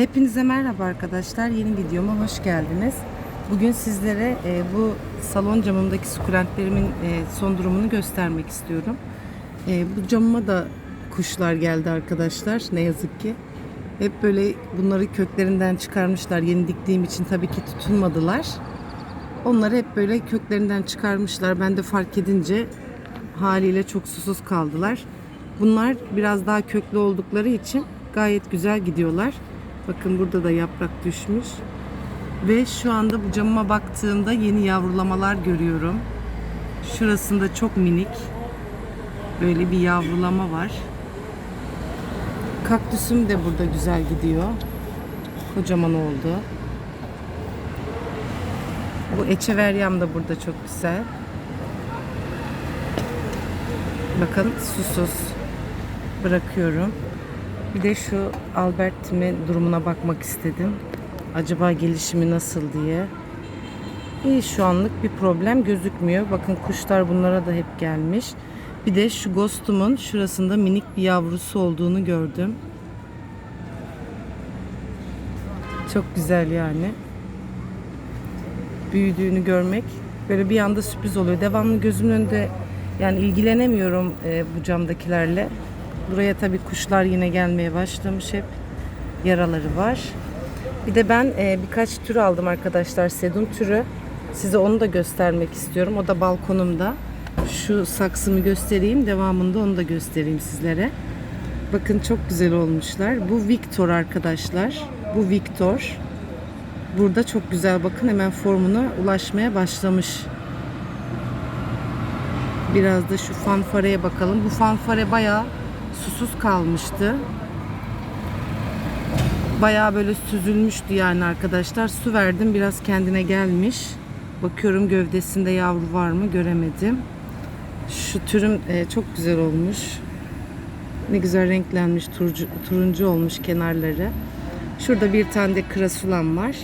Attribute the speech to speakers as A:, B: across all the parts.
A: Hepinize merhaba arkadaşlar. Yeni videoma hoş geldiniz. Bugün sizlere e, bu salon camımdaki sukulentlerimin e, son durumunu göstermek istiyorum. E, bu camıma da kuşlar geldi arkadaşlar. Ne yazık ki. Hep böyle bunları köklerinden çıkarmışlar. Yeni diktiğim için tabii ki tutunmadılar. Onları hep böyle köklerinden çıkarmışlar. Ben de fark edince haliyle çok susuz kaldılar. Bunlar biraz daha köklü oldukları için gayet güzel gidiyorlar. Bakın burada da yaprak düşmüş. Ve şu anda bu camıma baktığımda yeni yavrulamalar görüyorum. Şurasında çok minik böyle bir yavrulama var. Kaktüsüm de burada güzel gidiyor. Kocaman oldu. Bu echeveryam da burada çok güzel. Bakın susuz bırakıyorum. Bir de şu Albert'imin durumuna bakmak istedim. Acaba gelişimi nasıl diye. İyi şu anlık bir problem gözükmüyor. Bakın kuşlar bunlara da hep gelmiş. Bir de şu Ghost'umun şurasında minik bir yavrusu olduğunu gördüm. Çok güzel yani. Büyüdüğünü görmek böyle bir anda sürpriz oluyor. Devamlı gözümün önünde yani ilgilenemiyorum e, bu camdakilerle. Buraya tabii kuşlar yine gelmeye başlamış hep. Yaraları var. Bir de ben e, birkaç tür aldım arkadaşlar. Sedum türü. Size onu da göstermek istiyorum. O da balkonumda. Şu saksımı göstereyim. Devamında onu da göstereyim sizlere. Bakın çok güzel olmuşlar. Bu Victor arkadaşlar. Bu Victor. Burada çok güzel bakın hemen formuna ulaşmaya başlamış. Biraz da şu fanfareye bakalım. Bu fanfare bayağı susuz kalmıştı. Bayağı böyle süzülmüştü yani arkadaşlar. Su verdim biraz kendine gelmiş. Bakıyorum gövdesinde yavru var mı göremedim. Şu türüm e, çok güzel olmuş. Ne güzel renklenmiş turuncu, turuncu olmuş kenarları. Şurada bir tane de krasulan var.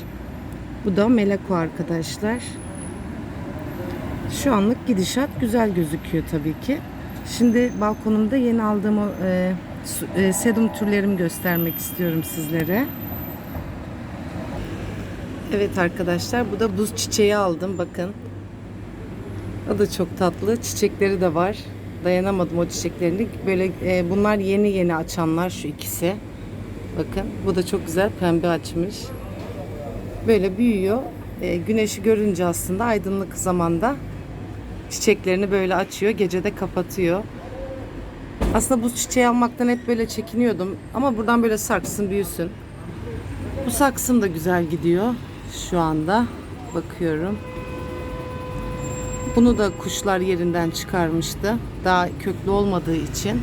A: Bu da meleko arkadaşlar. Şu anlık gidişat güzel gözüküyor tabii ki. Şimdi balkonumda yeni aldığım e, e, sedum türlerimi göstermek istiyorum sizlere. Evet arkadaşlar bu da buz çiçeği aldım bakın. O da çok tatlı. Çiçekleri de var. Dayanamadım o çiçeklerini. Böyle e, bunlar yeni yeni açanlar şu ikisi. Bakın bu da çok güzel pembe açmış. Böyle büyüyor. E, güneşi görünce aslında aydınlık zamanda çiçeklerini böyle açıyor, gece de kapatıyor. Aslında bu çiçeği almaktan hep böyle çekiniyordum ama buradan böyle sarksın, büyüsün. Bu saksım da güzel gidiyor şu anda. Bakıyorum. Bunu da kuşlar yerinden çıkarmıştı. Daha köklü olmadığı için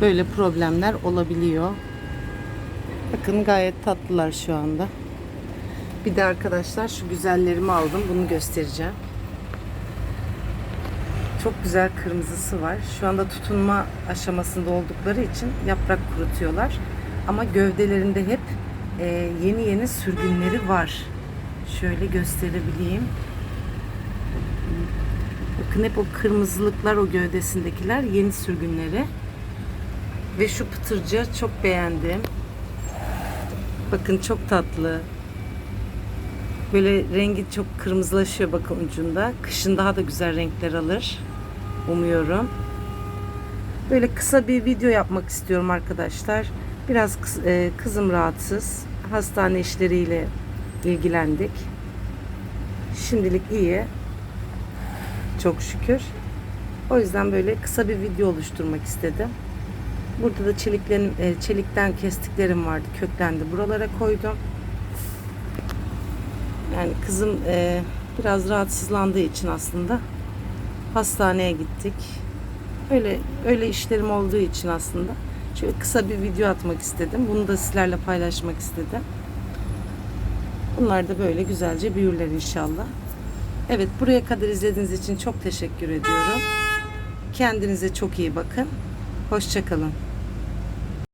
A: böyle problemler olabiliyor. Bakın gayet tatlılar şu anda. Bir de arkadaşlar şu güzellerimi aldım. Bunu göstereceğim. Çok güzel kırmızısı var. Şu anda tutunma aşamasında oldukları için yaprak kurutuyorlar. Ama gövdelerinde hep e, yeni yeni sürgünleri var. Şöyle gösterebileyim. Bakın hep o kırmızılıklar o gövdesindekiler yeni sürgünleri. Ve şu pıtırcı çok beğendim. Bakın çok tatlı. Böyle rengi çok kırmızılaşıyor bakın ucunda. Kışın daha da güzel renkler alır. Umuyorum. Böyle kısa bir video yapmak istiyorum arkadaşlar. Biraz kız- e, kızım rahatsız. Hastane işleriyle ilgilendik. Şimdilik iyi. Çok şükür. O yüzden böyle kısa bir video oluşturmak istedim. Burada da çeliklerin, e, çelikten kestiklerim vardı. Köklendi. Buralara koydum. Yani kızım e, biraz rahatsızlandığı için aslında hastaneye gittik. Öyle öyle işlerim olduğu için aslında şöyle kısa bir video atmak istedim. Bunu da sizlerle paylaşmak istedim. Bunlar da böyle güzelce büyürler inşallah. Evet buraya kadar izlediğiniz için çok teşekkür ediyorum. Kendinize çok iyi bakın. Hoşçakalın.